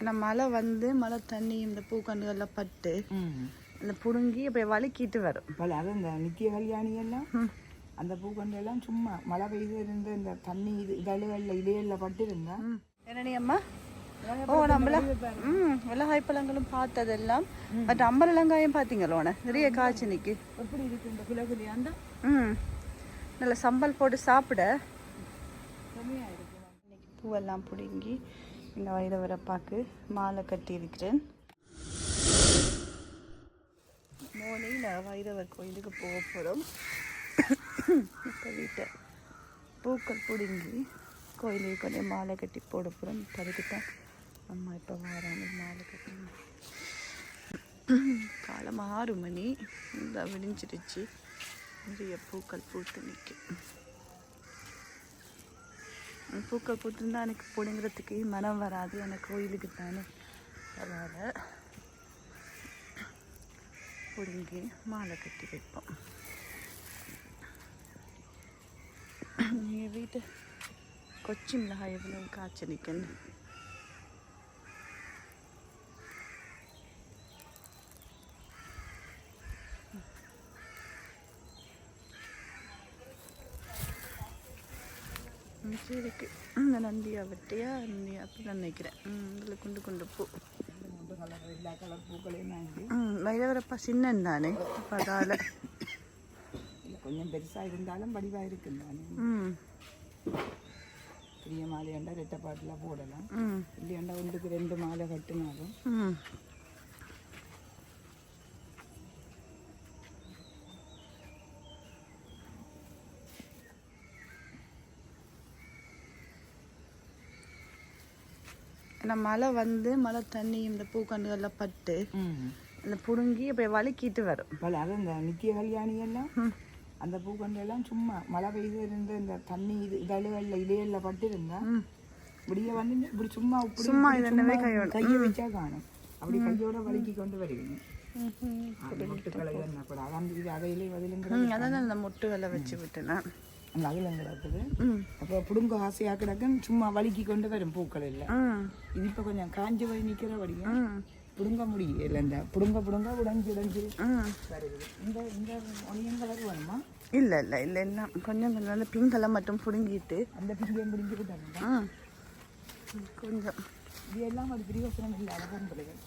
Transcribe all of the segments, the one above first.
ஏன்னா மழை வந்து மழை தண்ணி இந்த பூக்கண்டுகளில் பட்டு அந்த புடுங்கி அப்படியே வலிக்கிட்டு வரும். பல அது இந்த நித்திய கல்யாணி எல்லாம் அந்த பூக்கண்டு எல்லாம் சும்மா மழை பெய்து இருந்த இந்த தண்ணி இது இதழுகளில் இலையெல்லாம் பட்டு இருந்தா. என்னடி அம்மா ஓ நம்மள ம் மிளகாய் பழங்களும் பார்த்ததெல்லாம். பட் அம்பலங்காயம் பார்த்தீங்களோன நிறைய காய்ச்சி நிற்கி எப்படி இருக்கு இந்த குல குலியாண்டா ம். நல்ல சம்பல் போட்டு சாப்பிட. பூவெல்லாம் பிடுங்கி இந்த வைரவரப்பாக்கு மாலை கட்டியிருக்கிறேன் இருக்கிறேன். நான் வைரவர் கோயிலுக்கு போக போகிறோம் இப்போ வீட்டை பூக்கள் பிடுங்கி கோயிலுக்கு கொஞ்சம் மாலை கட்டி போட போகிறோம் அதுக்கு தான் அம்மா இப்போ வராங்க மாலை கட்டி. காலம் ஆறு மணி. இந்த விடிஞ்சிருச்சு நிறைய பூக்கள் பூத்து நிற்கும் பூக்கள் பூத்திருந்தா எனக்கு பிடுங்கிறதுக்கு மனம் வராது. எனக்கு கோயிலுக்கு தானே அதனால் பிடுங்கி மாலை கட்டி வைப்போம். எங்கள் வீட்டு கொச்சி மிளகாய் எவ்வளோ காய்ச்சி நிற்கணும் இருக்கு. இந்த நந்தியா வெட்டியா நந்தியா அப்படி தான் நினைக்கிறேன் இதில் குண்டு குண்டு பூ. வைரவரப்பா சின்னன் தானே? அப்ப அதால. கொஞ்சம் பெருசாக இருந்தாலும் வடிவாக இருக்குன்னு தானே. ம். பெரிய மாலையாண்டா ரெட்டை பாட்டில் போடலாம். இல்லையாண்டா ஒன்றுக்கு ரெண்டு மாலை கட்டினாலும். ஏன்னா மழை வந்து மழை தண்ணி இந்த பூக்கண்டுகளில் பட்டு அந்த புடுங்கி அப்படியே வலிக்கிட்டு வரும். பல அது இந்த நித்திய கல்யாணி எல்லாம் அந்த பூக்கண்டு எல்லாம் சும்மா மழை பெய்து இருந்த இந்த தண்ணி இது இதழுகளில் இலையெல்லாம் பட்டு இருந்தா ம். இப்படியே வந்து இப்படி சும்மா இப்படி சும்மா சும்மா கையோட. கையை வச்சா காணும். அப்படி கையோட வலிக்கி கொண்டு வருவீங்க. முட்டுக்களை என்ன கூட. அதான் இது அதையிலே பதிலுங்கிற ம் அதான் அந்த முட்டு வேலை வச்சு விட்டேன் அந்த அகிலம் கிடக்குது அப்போ புடுங்க ஆசையாக கிடக்குன்னு சும்மா வலிக்கி கொண்டு வரும் பூக்கள் இல்லை இது இப்போ கொஞ்சம் காஞ்சி போய் நிற்கிற வடியும் ம் புடுங்க முடியல இந்த புடுங்க புடுங்க உடைஞ்சு உடைஞ்சு. வருது. இந்த இந்த ஒனியன் கலர் வேணுமா? இல்லை இல்லை இல்லை இல்லை. கொஞ்சம் கொஞ்சம் அந்த பிங்கெல்லாம் மட்டும் பிடுங்கிட்டு. அந்த பிடிக்கும் பிடிஞ்சுக்கிட்டாங்க ம் கொஞ்சம். இது எல்லாம் ஒரு பிரியோசனம் இல்லை அழகான பிள்ளைகள்.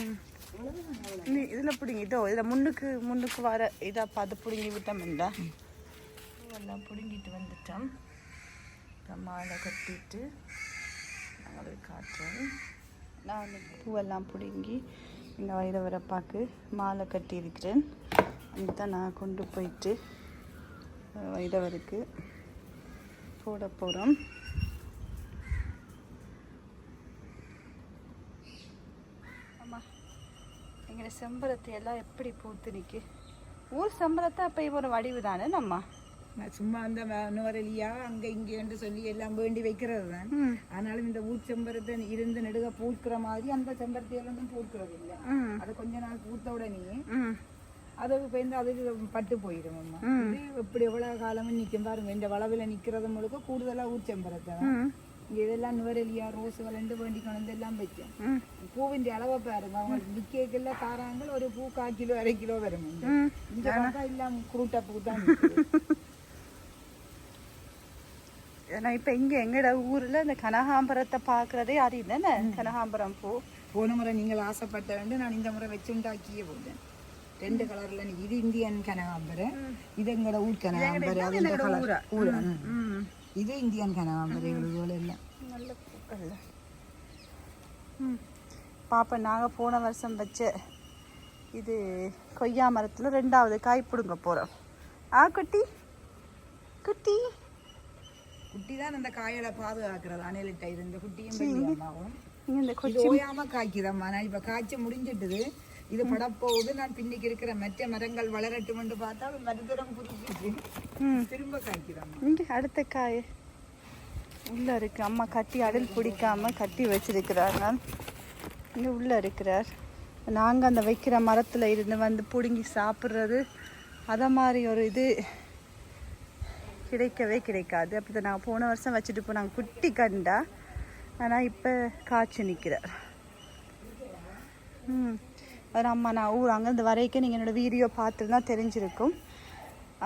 ம். நீ இதில் பிடுங்கிட்டோ இதில் முன்னுக்கு முன்னுக்கு வர இதை பார்த்து பிடுங்கி இந்த. பூவெல்லாம் பிடுங்கிட்டு வந்துட்டோம். இப்போ மாலை கட்டிட்டு நாங்கள் காட்டுறோம். நான் பூவெல்லாம் பிடுங்கி இந்த வைரவரப்பாக்கு மாலை கட்டியிருக்கிறேன். அதுதான் நான் கொண்டு போயிட்டு வயதவருக்கு போட போகிறோம் எங்களோட செம்பரத்தை எல்லாம் எப்படி பூத்து நிற்கி ஊர் செம்பரத்தை அப்போ ஒரு வடிவு தானே நம்ம? நான் சும்மா அந்த நுவரலியா அங்க இங்கேன்னு சொல்லி எல்லாம் வேண்டி வைக்கிறது தான். ஆனாலும் இந்த ஊச்செம்பரத்தை இருந்து நெடுக பூக்கிற மாதிரி அந்த செம்பருத்தி எல்லாம் பூக்கிறது இல்லை. அது கொஞ்ச நாள் பூத்த உடனே அது பேருந்து அதுக்கு பட்டு போயிடும் அம்மா. இது எப்படி எவ்வளவு காலமும் நிற்கும் பாருங்க. இந்த வளவில் நிற்கிறது முழுக்க கூடுதலா ம். இங்க இதெல்லாம் நுவரெலியா ரோஸ் வளண்டு வேண்டி கொண்டு எல்லாம் வைக்கும் பூவின் அளவை பாருங்க. அவங்க நிக்கல தாராங்கள் ஒரு பூ கால் கிலோ அரை கிலோ வரும். இங்க பார்த்தா எல்லாம் குருட்டை பூ தான். ஏன்னா இப்போ இங்கே எங்கட ஊரில் இந்த கனகாம்பரத்தை பார்க்குறதே அறியும் தானே கனகாம்பரம் பூ. போன முறை நீங்கள் ஆசைப்பட்ட வேண்டு நான் இந்த முறை வச்சுண்டாக்கியே போட்டேன். ரெண்டு கலர்ல இது இந்தியன் கனகாம்பரம். இது எங்கட ஊர் கனகாம்பரம். அது இந்த கலர் ஊரா? ம். ம் இது இந்தியன் கனகாம்பரம் இவ்வளவு எல்லாம் நல்ல பூக்கள்ல ம் பாப்பா நாங்கள் போன வருஷம் வச்ச இது கொய்யா மரத்தில் ரெண்டாவது காய் பிடுங்க போகிறோம் ஆ குட்டி குட்டி குட்டி தான் அந்த காயலை பாதுகாக்கிறது இது இந்த குட்டியும் இந்த கொச்சி காய்க்குதம்மா நான் இப்ப காய்ச்ச முடிஞ்சிட்டுது இது படப்போகுது. நான் பின்னிக்கு இருக்கிற மற்ற மரங்கள் வளரட்டும் என்று பார்த்தா அது மருதரம் ம். திரும்ப காய்க்குதம்மா இங்கே அடுத்த காய். உள்ளே இருக்கு. அம்மா கட்டி அடல் பிடிக்காம கட்டி வச்சிருக்கிறாங்க இங்கே உள்ளே இருக்கிறார். நாங்கள் அந்த வைக்கிற மரத்தில் இருந்து வந்து பிடுங்கி சாப்பிட்றது அதை மாதிரி ஒரு இது கிடைக்கவே கிடைக்காது. அப்படி தான் நாங்கள் போன வருஷம் வச்சுட்டு போனாங்க குட்டி கண்டா. ஆனால் இப்போ காய்ச்சி நிற்கிறார் ம். அம்மா நான் ஊர் அங்கேருந்து வரைக்கும் நீங்கள் என்னோடய வீடியோ பார்த்துருந்தா தெரிஞ்சிருக்கும்.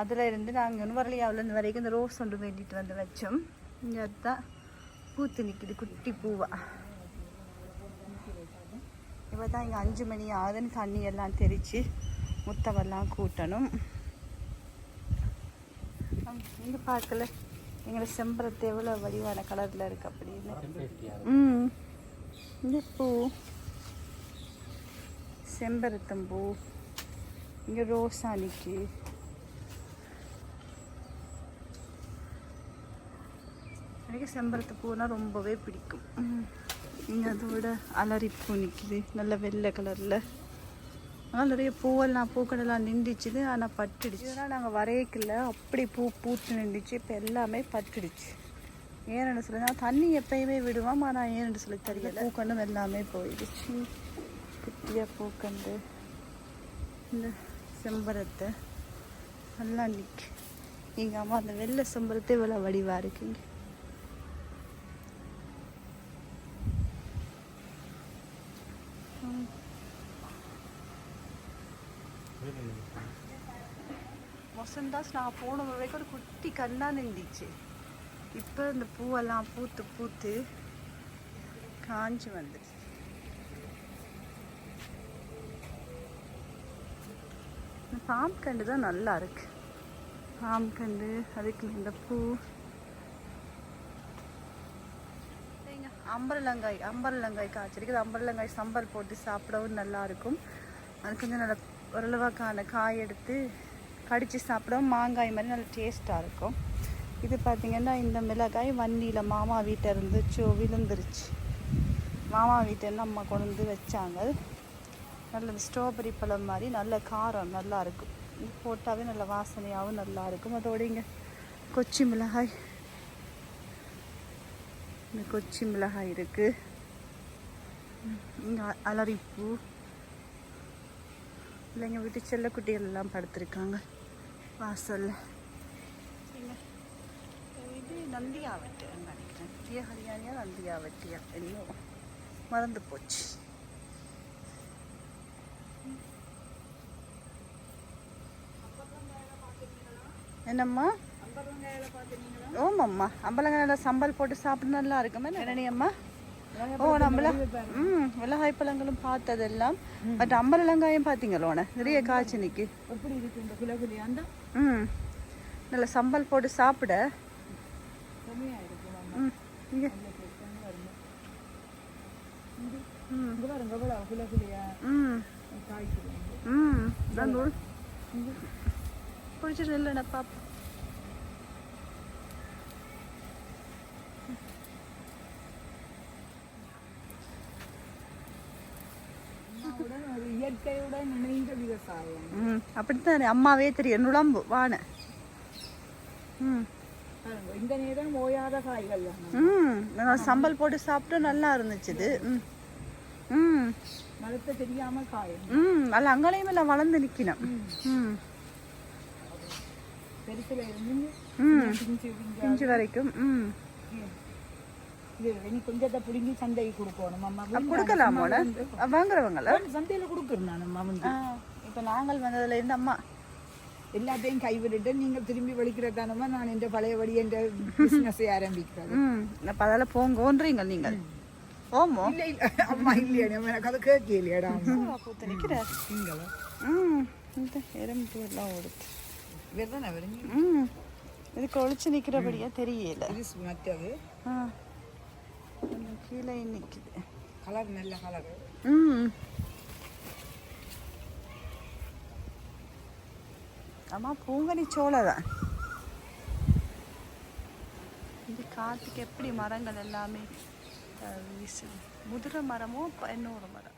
அதில் இருந்து நாங்கள் நுவரலியாவிலேருந்து வரைக்கும் இந்த ரோஸ் ஒன்று வேண்டிட்டு வந்து வச்சோம். இங்கே அதுதான் பூத்து நிற்கிது குட்டி பூவா. இப்போ தான் இங்கே அஞ்சு மணி ஆகுதுன்னு தண்ணி எல்லாம் தெரித்து முத்தமெல்லாம் கூட்டணும். இங்கே பார்க்கல. எங்களை செம்பரத்து எவ்வளோ வடிவான கலரில் இருக்கு அப்படின்னு. ம். இந்த பூ. செம்பருத்தம்பூ இங்கே ரோஸா நிற்கி எனக்கு செம்பருத்தி பூனா ரொம்பவே பிடிக்கும். இங்கே அதோட அலரிப்பூ நிற்கிது நல்ல வெள்ளை கலரில். ஆனால் நிறைய பூவெல்லாம் பூக்கடெல்லாம் நின்றுச்சுது ஆனால் பட்டுடுச்சு. இதெல்லாம் நாங்கள் வரையக்கில்ல அப்படி பூ பூத்து நின்றுச்சு இப்போ எல்லாமே பட்டுடுச்சு. ஏன்னு நான் தண்ணி எப்பயுமே விடுவோம் ஆனால் ஏன்னு சொல்லி தெரியல. பூக்கண்டும் எல்லாமே போயிடுச்சு. குட்டியாக பூக்கண்டு. இந்த செம்பரத்தை. நல்லா நிற்கு எங்கள் அம்மா அந்த வெள்ளை செம்பரத்தை இவ்வளோ வடிவாக இருக்குங்க மொசந்தாஸ் நான் போன வரைக்கும் ஒரு குட்டி கண்ணா நின்றுச்சு. இப்போ இந்த பூவெல்லாம் பூத்து பூத்து காஞ்சி வந்துச்சு பாம் கண்டு தான் நல்லா இருக்கு. பாம் கண்டு அதுக்கு இந்த பூ. அம்பரலங்காய் அம்பரலங்காய் காய்ச்சிருக்கு. அம்பரலங்காய் சம்பல் போட்டு சாப்பிடவும் நல்லா இருக்கும். அது கொஞ்சம் நல்ல ஓரளவாக்கான காய் எடுத்து கடித்து சாப்பிடவும் மாங்காய் மாதிரி நல்லா டேஸ்ட்டாக இருக்கும். இது பார்த்திங்கன்னா இந்த மிளகாய் வண்டியில் மாமா வீட்டை இருந்துச்சு விழுந்துருச்சு. மாமா வீட்டிலேருந்து அம்மா கொண்டு வந்து வச்சாங்க. நல்ல ஸ்ட்ராபெரி பழம் மாதிரி நல்ல காரம் நல்லா இருக்கும். போட்டாவே நல்ல வாசனையாகவும் நல்லா இருக்கும். அதோட இங்கே கொச்சி மிளகாய். இந்த கொச்சி மிளகாய் இருக்கு. இங்கே அலரிப்பூ. இல்லைங்க வீட்டு செல்லக்குட்டிகள் எல்லாம் படுத்திருக்காங்க. வாசலில். இங்க, நந்தியா நந்தியாவட்டு நினைக்கிறேன். பிய ஹரியானியா நந்தியாவட்டியா? என்னோ மறந்து போச்சு. என்னம்மா? ஓமம்மா. அம்பலங்காயில் சம்பல் போட்டு சாப்பிட நல்லா இருக்குமே என்னடி ஓ நம்மள ம் மிளகாய் பழங்களும் பார்த்ததெல்லாம். பட் அம்பலங்காயும் பார்த்தீங்களோண்ணே நிறைய காய்ச்சி நிற்கி எப்படி இருக்கு இந்த குலகுலி அந்த ம். நல்ல சம்பல் போட்டு சாப்பிட. கம்மியாக ம் இங்கே. ம். ம். ம் காய்க்குது ம் நான் நூல் பிடிச்சிட்டு இல்லைண்ணா பாப்பா. உடன் ஒரு இயற்கையுடன் இணைந்த விவசாயம் ம் அப்படித்தானே? அம்மாவே தெரியும். நுழம்பு வான. ம். இந்த நேரம் ஓயாத காய்கள் ம் நான் சம்பல் போட்டு சாப்பிட்டு நல்லா இருந்துச்சு இது ம். ம். மரத்தை தெரியாம காயும் ம் அல்ல அங்கேயும் எல்லாம் வளர்ந்து நிற்கணும் ம். பிஞ்சு வரைக்கும். ம். இனி கொஞ்சத்தை பிடுங்கி சந்தைக்கு கொடுக்கணும். அம்மா கொடுக்கலாமோட வாங்குறவங்கள? சந்தையில கொடுக்குறேன் நான் வந்து. இப்போ நாங்கள் வந்ததுல இருந்து அம்மா. எல்லாத்தையும் கைவிட்டுட்டு நீங்க திரும்பி வலிக்கிறதானமா நான் என்ற பழையபடி என்ற பிசினஸை ஆரம்பிக்கிறது. ம். அப்போ அதெல்லாம் போங்கோன்றீங்க நீங்கள். ஓமோ இல்ல இல்ல. அம்மா இல்லையா எனக்கு அதை கேட்கலையாடா. அம்மா பூத்து நிற்கிறார் நீங்களா ம். இந்த எறும்பு எல்லாம் ஓடுது. இவர் வருங்க ம். இதுக்கு ஒளிச்சு நிற்கிறபடியா தெரியல. இது மற்றது ஆ. கீழே நிற்குது கலர் நல்ல கலர் ம். அம்மா பூங்கனி தான். இந்த காற்றுக்கு எப்படி மரங்கள் எல்லாமே வீசுது முதிரை மரமோ ப- இன்னொரு மரம்.